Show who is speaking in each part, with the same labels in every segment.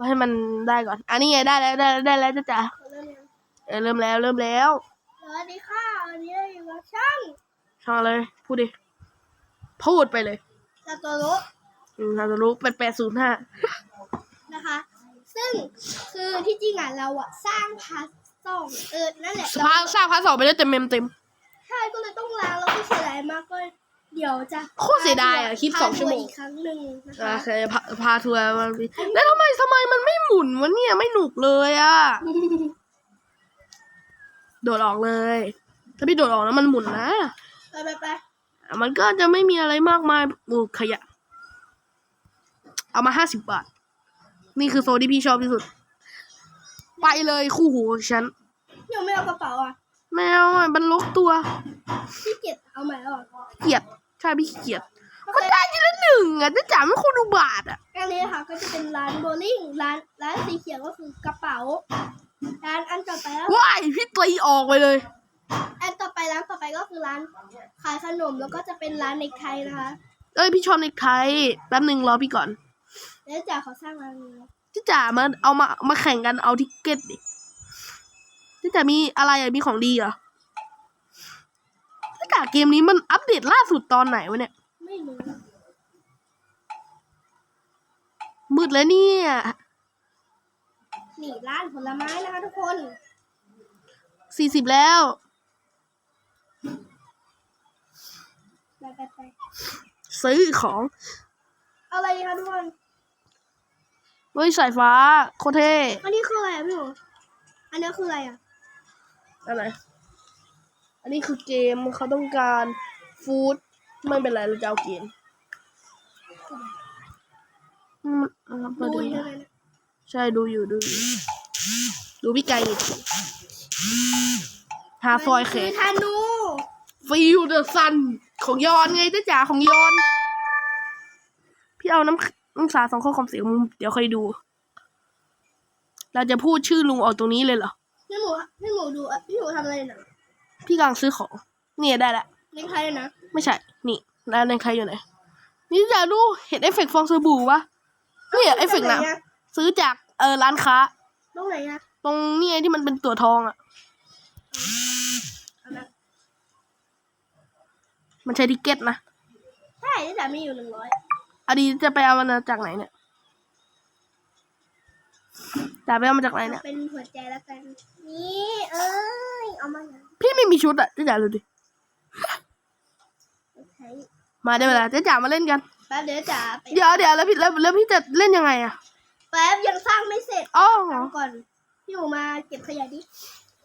Speaker 1: รอให้มันได้ก่อน อันนี้ไงได้แล้วได้แล้วได้แล้วจ้ะจ๋า
Speaker 2: เริ่มยัง
Speaker 1: เออเริ่มแล้วเริ่มแล้ว
Speaker 2: สวัสดีค่ะวันนี้เราอยู่กับช่าง
Speaker 1: ช่างเลย พูดดิ พูดไปเลย
Speaker 2: ซาโตโรุ
Speaker 1: อืมเราจะรู้เป็นแปดศูนย์ห้า
Speaker 2: นะคะ ซึ่งคือที่จริงอะเราอะสร้างพาร์ทสองเออนั่นแหละ
Speaker 1: สภาพสร้างพาร์ทสองไปได้เต็มเมมเต็ม
Speaker 2: ใช่ก็เลยต้องล้างแล้วก็เสียดายมากก็ เดี๋ยวจะ
Speaker 1: โคตรเสียดายอะคลิปสองชั่วโมง
Speaker 2: พาทัร์อีกครั้งหนึ่งนะ
Speaker 1: โอ
Speaker 2: คะ
Speaker 1: เคพาพาทัวร์มันไปแล้วทำไมทำไมมันไม่หมุนวะเนี่ยไม่หนุกเลยอะโดดออกเลย ถ้าพี่โดดออกแล้วมันหมุนนะ
Speaker 2: ไปไปไป
Speaker 1: อะมันก็จะไม่มีอะไรมากมายโอ้ขยะ เอามาห้าสิบบาท นี่คือโซนที่พี่ชอบที่สุด ไปเลยคู่หูของฉัน
Speaker 2: เดี๋ยวไม่เอากระเป๋าอะ
Speaker 1: แมวอะมันลกตัว
Speaker 2: พี่เกียจเอาใหม่แล้วอะ
Speaker 1: เกลียด ใช่พี่ขี้เกียจมันได้ทีละหนึ่งอะจะจ๋าไม่คนดูบาทอะ
Speaker 2: อันนี้ค่ะก็จะเป็นร้านโบลิ่งร้านร้านสีเขียวก็คือกระเป๋าร้านอันต่อไปแล้ว
Speaker 1: ว้ายพี่ตีออกไปเลย
Speaker 2: อันต่อไปร้านต่อไปก็คือร้านขายขนมแล้วก็จะเป็นร้านเน็กไทนะคะ
Speaker 1: เอ้ยพี่ชอบเน็กไทแป๊บหนึ่งรอพี่ก่อน
Speaker 2: แล้วจ่าเขาสร้างร้านนี้
Speaker 1: จะจ๋ามาเอามามาแข่งกันเอาทิกเก็ตดิจะจ๋ามีอะไรอะมีของดีเหรอจะจ๋า เกมนี้มันอัปเดตล่าสุดตอนไหนวะเนี่ย
Speaker 2: ไม่รู้
Speaker 1: มืดแล้วเนี่ย
Speaker 2: นี่ร้านผลไม้นะคะทุกคน
Speaker 1: สี่สิบแล้ว
Speaker 2: ไปไปไป
Speaker 1: ซื้อของ
Speaker 2: เอาอะไรดีคะทุกคน
Speaker 1: เฮ้ยสายฟ้า โคตรเท่
Speaker 2: อันนี้คืออะไรอะพี่หมูอันนี้คืออะไรอะ
Speaker 1: อะไร อันนี้คือเกมเขาต้องการฟู้ดไม่เป็นไรเราจะเอาเกมอืมอ่าเปิด
Speaker 2: ดู
Speaker 1: ดู
Speaker 2: ยังไงนะ
Speaker 1: ใช่ดูอยู่ดูอยู่ดูพี่ไก่ดิหาฟอยเค
Speaker 2: คื
Speaker 1: ก
Speaker 2: ธนู
Speaker 1: ฟิลเดอร์ซันของยอนไงจ้าจ๋าของยอน พี่เอาน้ำน้ำสาสองข้อความเสียงมึงเดี๋ยวค่อยดู เราจะพูดชื่อลุงออกตรงนี้เลยเหรอ
Speaker 2: พี่หมูพี่หมูดูอะพี่หมูทำอะไรน่ะ
Speaker 1: พี่กำลังซื้อของ เนี่ยได้ละ
Speaker 2: เน็กไทเลยนะ
Speaker 1: ไม่ใช่ นี่แล้วในใครอยู่ไหน นี่จะดูเห็นเอฟเฟกต์ฟองสบู่ปะเนี่ยเอฟเฟกต์
Speaker 2: ไหน
Speaker 1: น้
Speaker 2: อะำ
Speaker 1: ซื้อจากเออร้านค้า
Speaker 2: ตรงไหนอะ
Speaker 1: ตรงเนี่ยที่มันเป็นตัวทองอะ
Speaker 2: เอานะ
Speaker 1: มันใช้ทิกเก็ตนะ
Speaker 2: ใช่ที่จ่ามีอยู่หนึ่งร้อย
Speaker 1: อดีจะไปเอามันมาจากไหนเนี่ย จะไปเอามาจากไหนเนี่ย
Speaker 2: เป็นหัวใจแล้วกัน นี่เอ้ยเอามานะ
Speaker 1: พี่ไม่มีชุดอะเจ๊จ๋าดูดิ
Speaker 2: ใช้
Speaker 1: มาได้เวลาเจ๊จ๋ามาเล่นกัน
Speaker 2: แป๊บเดี๋ยวจ่าไป
Speaker 1: เดี๋ยวเดี๋ยวแล้วพี่แล้วแล้วพี่จะเล่นยังไงอะ
Speaker 2: แป๊บยังสร้างไม่เสร็จ
Speaker 1: อ๋อ
Speaker 2: ทำก่อนพี่หมูมาเก็บขยะดิ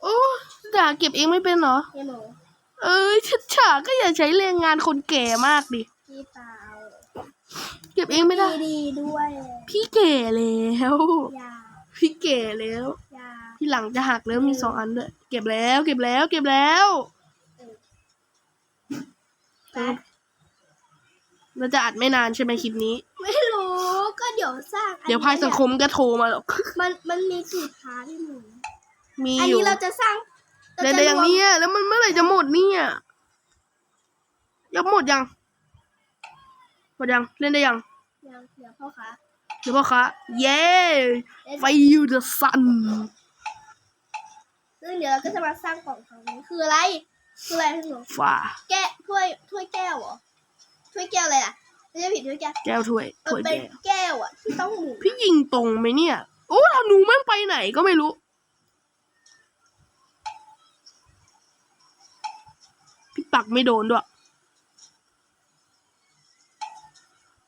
Speaker 1: โอ้เจ๊จ๋าเก็บเองไม่เป็นเหรอ
Speaker 2: พี่หมู
Speaker 1: เอ้ยเจ๊จ๋าก็อย่าใช้แรงงานคนแก่มากดิ
Speaker 2: พี่เปล่า
Speaker 1: เก็บเองไม่ได้
Speaker 2: ดีด้วย
Speaker 1: พี่แก่แล้ว
Speaker 2: อยา
Speaker 1: พี่แก่แล้ว
Speaker 2: อยา
Speaker 1: พี่หลังจะหักแล้วมีสองอันด้วยเก็บแล้ว เก็บแล้ว เก็บแล้ว
Speaker 2: แป๊บ
Speaker 1: เราจะอัดไม่นานใช่ไหมคลิปนี้
Speaker 2: ไม่รู้ ก็เดี๋ยวสร้างอัน
Speaker 1: เดี๋ยวภายสังคมก็โทรมาหรอก
Speaker 2: มันมันมีกี่พาร์ทพี่หมู
Speaker 1: มี
Speaker 2: อัน
Speaker 1: อยู่
Speaker 2: นี้เราจะสร้างร
Speaker 1: เล่น
Speaker 2: จะ
Speaker 1: ได้อย่าง
Speaker 2: รวม
Speaker 1: เนี้ยแล้วมันเมื่อไหร่จะหมดเนี่ยยังหมดยัง หมดยังเล่นได้ยัง
Speaker 2: ยังเดี๋ยวพ่อคะ
Speaker 1: เดี๋ยวพ่อคะเย้
Speaker 2: เล่น
Speaker 1: ไฟยูเดอะซัน
Speaker 2: ซึ่งเดี๋ยวเราก็จะมาสร้างกล่องของนี้คืออะไร คืออะไรพี่หนู
Speaker 1: ฝ่า
Speaker 2: แก้ถ้วยถ้วยแก้วเหรอถ้วยแก้วอะไรอะไม่ใช่ผิดถ้วยแก้ว
Speaker 1: แก้วถ้วย
Speaker 2: มัน
Speaker 1: ถ้วย
Speaker 2: เป็น
Speaker 1: แก้ว
Speaker 2: แก้วอะที่ต้องหมุน
Speaker 1: พี่ยิงตรงไหมเนี่ย โอ้ธนูแม่งไปไหนก็ไม่รู้ พี่ปักไม่โดนด้วย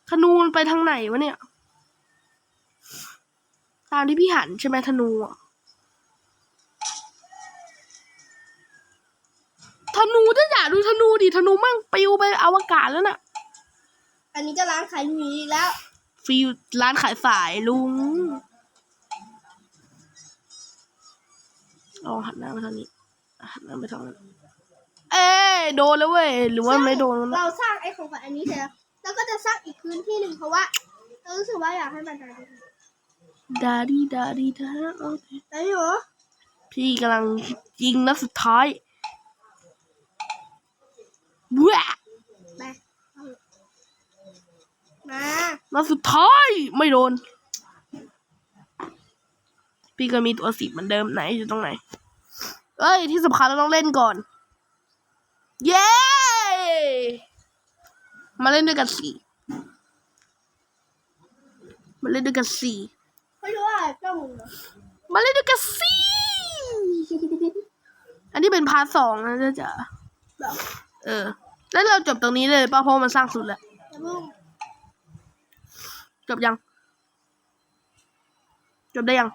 Speaker 1: ธนูมันไปทางไหนวะเนี่ย ตามที่พี่หันใช่ไหมธนูอะธนูจะอยากดูธนูดิธนูแมั่งปลิวไปอวกาศแล้วน่ะ
Speaker 2: อันนี้ก็ร้านขายหมีอีกแล้ว
Speaker 1: ฟิลร้านขายสายลุงเอาหันหน้าไปทางนี้หันหน้าไปทางนั้นเอ้ยโดนแล้วเว้ยหรือว่าไม่โดนวะ
Speaker 2: เราสร้างไอ้ของขวัญอันนี้เสร็จแล้วเราก็จะสร้างอีกพื้นที่หนึ่งเพราะว่าเรารู้สึกว่าอยากให้มันดาดี
Speaker 1: ดาดีดาดีดาโอเค
Speaker 2: แล้วพี่หมู
Speaker 1: พี่กำลังยิงนัดสุดท้ายแหวะ
Speaker 2: ไปเอามา
Speaker 1: นัดสุดท้ายไม่โดน พี่ก็มีตัวสิบเหมือนเดิมไหนอยู่ตรงไหน เอ้ย ที่สำคัญเราต้องเล่นก่อน เย้ มาเล่นด้วยกันสี่มาเล่นด้วยกันสี่
Speaker 2: ไม่รู้ว่าเจ้ามึงเหรอ
Speaker 1: มาเล่นด้วยกันสี่อันนี้เป็นพาร์ทสองนะจ๊ะจ๋า
Speaker 2: แบบ
Speaker 1: เออ แล้วเราจบตรงนี้เลยป่ะเพราะมันสร้างสุดแล้ว
Speaker 2: จะมึง
Speaker 1: จบยัง จบได้ยัง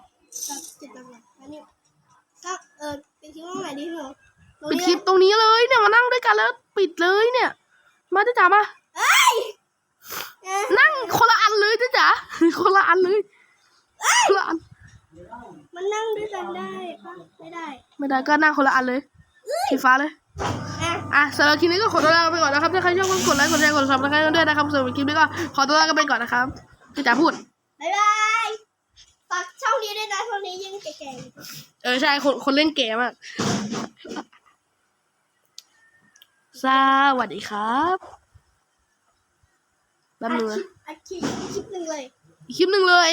Speaker 2: จะจิตตรงไหนอันนี้ก็เออเป็นคลิปตรงไหนดีเหรอตรง
Speaker 1: ปิด
Speaker 2: นี้
Speaker 1: คลิปตรงนี้เลยเนี่ยมานั่งด้วยกันแล้ว ปิดเลยเนี่ย มาจ้าจ๋ามา
Speaker 2: เอ้ยเอ๊ะ
Speaker 1: นั่งคนละอันเลยจ้าจ๋า คนละอันเลยคนละอัน
Speaker 2: มันนั่งด้วยกันได้ปะไม่ได้
Speaker 1: ไม่ได้ก็นั่งคนละอันเลยสีฟ้าเลย
Speaker 2: อะ
Speaker 1: อะสำหรับคลิปนี้ก็ขอตัวลาไปก่อนนะครับ ถ้าใครชอบก็กดไลค์ กดแชร์ กดซับสไครต์กันด้วยนะครับสำหรับคลิปนี้ก็ขอตัวลากันไปก่อนนะครับจ้าจ๋าพูด
Speaker 2: บ๊ายบาย ฝากช่องนี้ด้วยนะช่องนี้ยิ่งแก่ๆ
Speaker 1: เออใช่คนคนเล่นเกมอะสวัสดีครับแป๊บนึง
Speaker 2: อั
Speaker 1: นะ
Speaker 2: ดคลิปอัดคลิปคลิปหนึ่งเลย
Speaker 1: อีกคลิปหนึ่งเลย